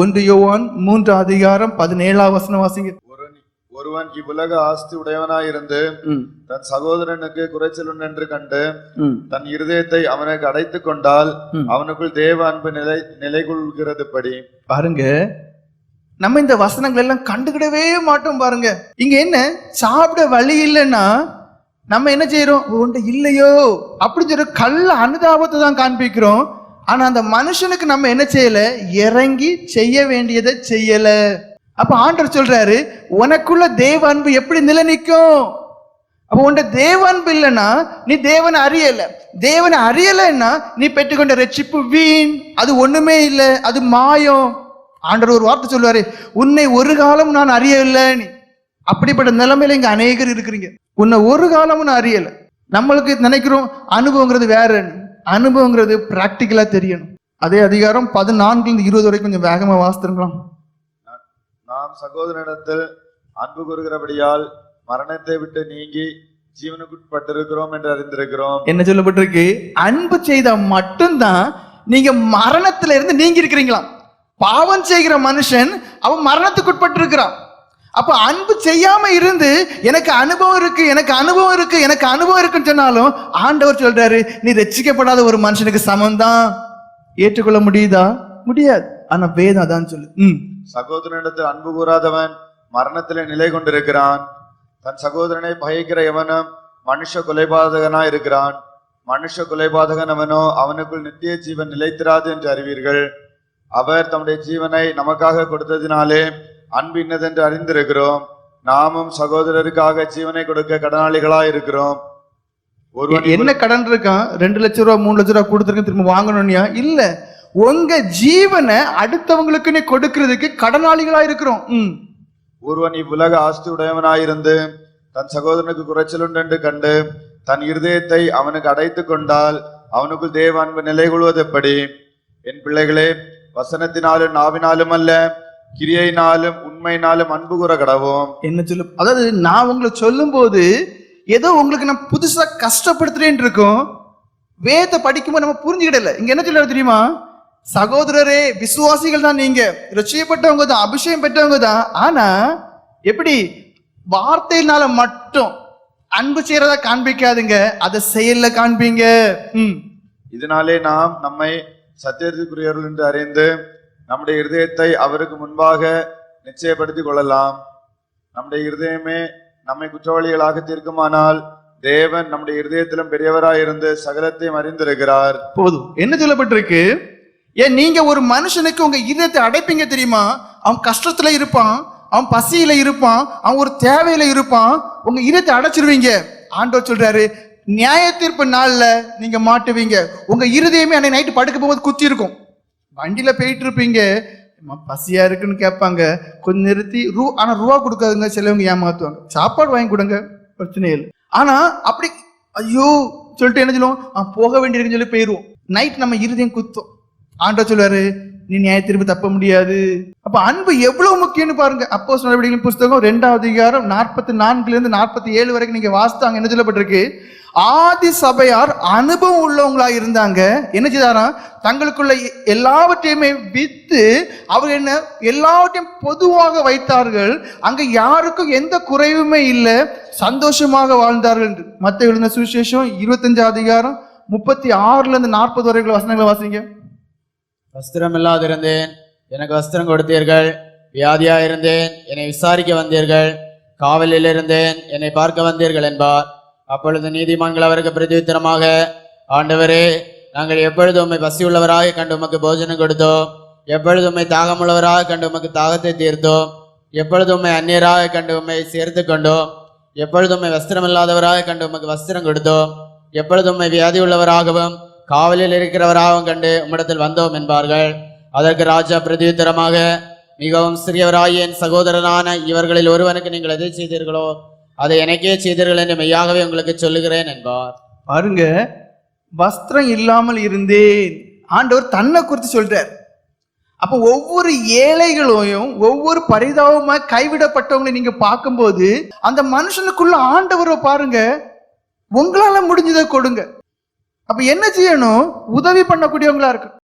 ஒன்று யோவான் மூன்று அதிகாரம் பதினேழாம் வசனம் வாசிங்க. ஒருவன் இவ்வுலக ஆஸ்தி உடையவனாயிருந்து தன் சகோதரனுக்கு குறைச்சல் உண்டென்று கண்டு தன் இருதயத்தை அவனுக்கு அடைத்துக் கொண்டால். அவனுக்குள் தேவ அன்பு நிலை நிலைகொள்கிறது படி பாருங்க நம்ம இந்த வசனங்கள் எல்லாம் கண்டுக்கிடவே மாட்டோம் பாருங்க. இங்க என்ன? சாப்பிட வழி இல்லைன்னா நம்ம என்ன செய்யறோம் உன்ட்ட இல்லையோ? அப்படின்னு சொல்லி கள்ள அனுதாபத்தை தான் காண்பிக்கிறோம். ஆனா அந்த மனுஷனுக்கு நம்ம என்ன செய்யல? இறங்கி செய்ய வேண்டியதை செய்யல. அப்ப ஆண்டர் சொல்றாரு உனக்குள்ள தேவ அன்பு எப்படி நிலை நிற்கும் அப்போ உன்ட தேவ அன்பு இல்லைன்னா நீ தேவனை அறியல. தேவனை அறியலைன்னா நீ பெற்றுக்கொண்ட ரட்சிப்பு வீண். அது ஒண்ணுமே இல்லை. அது மாயம். ஆண்டர் ஒரு வார்த்தை சொல்லுவாரு உன்னை ஒரு காலம் நான் அறியவில்லை. நீ அப்படிப்பட்ட நிலைமையில இங்க அநேகர் இருக்கிறீங்க. உன்னை ஒரு காலமும் நான் அறியல. நம்மளுக்கு நினைக்கிறோம் அனுபவங்கிறது வேற அனுபவங்கிறது பிராக்டிக்கலா தெரியணும். அதே அதிகாரம் பதினான்குல இருந்து இருபது வரைக்கும் கொஞ்சம் வேகமா வாசித்துருக்கலாம். நாம் சகோதரனிடத்தில் அன்பு கூறுகிறபடியால் மரணத்தை விட்டு நீங்கி ஜீவனுக்குட்பட்டிருக்கிறோம் என்று அறிந்திருக்கிறோம். என்ன சொல்லப்பட்டிருக்கு? அன்பு செய்த மட்டும்தான் நீங்க மரணத்துல இருந்து நீங்கி இருக்கிறீங்களாம் பாவம் செய்கிற மனுஷன் அவன் மரணத்துக்கு இருக்கிறான் அப்ப அன்பு செய்யாம இருந்து எனக்கு அனுபவம் இருக்கு எனக்கு அனுபவம் இருக்கு எனக்கு அனுபவம் இருக்குன்னு சொன்னாலும் ஆண்டவர் சொல்றாரு நீ ரட்சிக்கப்படாத ஒரு மனுஷனுக்கு சமம் தான் ஏற்றுக்கொள்ள முடியுதா? முடியாது. ஆனா வேதம் அதான் சொல்லு. ம். சகோதரனிடத்தில் அன்பு கூறாதவன் மரணத்திலே நிலை கொண்டிருக்கிறான். தன் சகோதரனை பயக்கிற எவனும் மனுஷ கொலைபாதகனா இருக்கிறான். மனுஷ கொலைபாதகன் அவனோ அவனுக்குள் நித்திய ஜீவன் நிலைத்திராது என்று அறிவீர்கள். அவர் தம்முடைய ஜீவனை நமக்காக கொடுத்ததினாலே அன்பு இன்னதென்று அறிந்திருக்கிறோம். நாமும் சகோதரருக்காக ஜீவனை கொடுக்க கடனாளிகளா இருக்கிறோம். ஒருவன் என்ன கடன் இருக்கான் ரெண்டு லட்சம் ரூபா மூணு லட்சம் ரூபா கொடுத்துருக்கேன் திரும்ப வாங்கணும்னியா? இல்ல. உங்க ஜீவனை அடுத்தவங்களுக்கு நீ கொடுக்கறதுக்கு கடனாளிகளா இருக்கிறோம். ம். ஒருவன் இவ்வுலக ஆஸ்தி உடையவனாயிருந்து தன் சகோதரனுக்கு குறைச்சல் உண்டென்று கண்டு தன் இருதயத்தை அவனுக்கு அடைத்துக் கொண்டால் அவனுக்குள் தேவ அன்பு நிலை கொள்வது எப்படி? என் பிள்ளைகளே வசனத்தினாலும் நாவினாலும் அல்ல கிரியையினாலும் உண்மையினாலும் அன்பு கூற கடவோம் என்ன சொல்லு? அதாவது நான் உங்களை சொல்லும்போது ஏதோ உங்களுக்கு நான் புதுசா கஷ்டப்படுத்துறேன் இருக்கோம் வேதத்தை படிக்கும்போது நம்ம புரிஞ்சுக்கிடல இங்க என்ன சொல்ல தெரியுமா? சகோதரரே விசுவாசிகள் தான் நீங்க. ரட்சியப்பட்டவங்க தான் அபிஷேகம் பெற்றவங்க தான். ஆனா எப்படி? வார்த்தையினால மட்டும் அன்பு செய்யறதா காண்பிக்காதுங்க. அதை செயல்ல காண்பீங்க. இதனாலே நாம் நம்மை சத்தியத்துக்குரியவர்கள் என்று அறிந்து நம்முடைய இருதயத்தை அவருக்கு முன்பாக நிச்சயப்படுத்திக் கொள்ளலாம். நம்முடைய இருதயமே நம்மை குற்றவாளிகளாக தீர்க்குமானால் தேவன் நம்முடைய இருதயத்திலும் பெரியவராயிருந்து சகலத்தையும் அறிந்திருக்கிறார். போதும். என்ன சொல்லப்பட்டிருக்கு? ஏன் நீங்க ஒரு மனுஷனுக்கு உங்க இதயத்தை அடைப்பீங்க தெரியுமா? அவன் கஷ்டத்துல இருப்பான் அவன் பசியில இருப்பான் அவன் ஒரு தேவையில இருப்பான் உங்க இதயத்தை அடைச்சிருவீங்க. ஆண்டவர் சொல்றாரு நியாய தீர்ப்பு நாள்ல நீங்க மாட்டுவீங்க. உங்க இருதயமே அன்னைக்கு நைட்டு படுக்க போகும்போது குத்தி இருக்கும் வண்டியில போயிட்டு இருப்பீங்க பசியா இருக்குன்னு கேட்பாங்க. கொஞ்சம் நிறுத்தி ரூ ஆனா ரூபா கொடுக்காதுங்க. சிலவங்க ஏமாத்துவாங்க. சாப்பாடு வாங்கி கொடுங்க. பிரச்சனை இல்லை. ஆனா அப்படி ஐயோ சொல்லிட்டு என்ன சொல்லுவோம்? போக வேண்டியிருக்குன்னு சொல்லி போயிடுவோம். நைட் நம்ம இருதயம் குத்தும். ஆண்ட சொல்லுவாரு நீ நியாய தீர்ப்பு தப்ப முடியாது. அப்ப அன்பு எவ்வளவு முக்கியம்னு பாருங்க. அப்போ நடவடிக்கைகளின் புஸ்தகம் ரெண்டாவது அதிகாரம் நாற்பத்தி நான்குல இருந்து நாற்பத்தி ஏழு வரைக்கும் நீங்க வாசித்தாங்க என்ன சொல்லப்பட்டிருக்கு? ஆதி சபையார் அனுபவம் உள்ளவங்களா இருந்தாங்க. என்ன செய்தாராம் தங்களுக்குள்ள எல்லாவற்றையுமே வித்து அவர் என்ன எல்லாவற்றையும் பொதுவாக வைத்தார்கள். அங்க யாருக்கும் எந்த குறைவுமே இல்லை. சந்தோஷமாக வாழ்ந்தார்கள் மற்ற மத்த எழுந்த சுவிசேஷம் இருபத்தஞ்சு அதிகாரம் முப்பத்தி ஆறுல இருந்து நாற்பது வரைக்கும் வசனங்களை வாசிங்க. வஸ்திரம் இல்லாதிருந்தேன் எனக்கு வஸ்திரம் கொடுத்தீர்கள். வியாதியா இருந்தேன் என்னை விசாரிக்க வந்தீர்கள். காவலில் இருந்தேன் என்னை பார்க்க வந்தீர்கள் என்பார். அப்பொழுது நீதிமான்கள் அவருக்கு பிரதியுத்தரமாக ஆண்டவரே நாங்கள் எப்பொழுது உம்மை பசியுள்ளவராக கண்டு உமக்கு போஜனம் கொடுத்தோம். எப்பொழுது தாகம் தாகமுள்ளவராக கண்டு உமக்கு தாகத்தை தீர்த்தோம். எப்பொழுது உண்மை அந்நியராக கண்டு உம்மை சேர்த்து கொண்டோம். எப்பொழுது உண்மை வஸ்திரம் இல்லாதவராக கண்டு உமக்கு வஸ்திரம் கொடுத்தோம். எப்பொழுது உண்மை வியாதி உள்ளவராகவும் காவலில் இருக்கிறவராகவும் கண்டு உம்மிடத்தில் வந்தோம் என்பார்கள். அதற்கு ராஜா பிரதியுத்தரமாக மிகவும் சிறியவராய் என் சகோதரனான இவர்களில் ஒருவனுக்கு நீங்கள் எதை செய்தீர்களோ அதை எனக்கே செய்தீர்கள் என்று மெய்யாகவே உங்களுக்கு சொல்லுகிறேன் என்பார். பாருங்க வஸ்திரம் இல்லாமல் இருந்தேன். ஆண்டவர் தன்னை குறித்து சொல்றார். அப்போ ஒவ்வொரு ஏழைகளையும் ஒவ்வொரு பரிதாபமா கைவிடப்பட்டவங்களை நீங்க பார்க்கும்போது அந்த மனுஷனுக்குள்ள ஆண்டவரை பாருங்க உங்களால முடிஞ்சதை கொடுங்க. அப்ப என்ன செய்யணும்? உதவி பண்ணக்கூடியவங்களா இருக்கு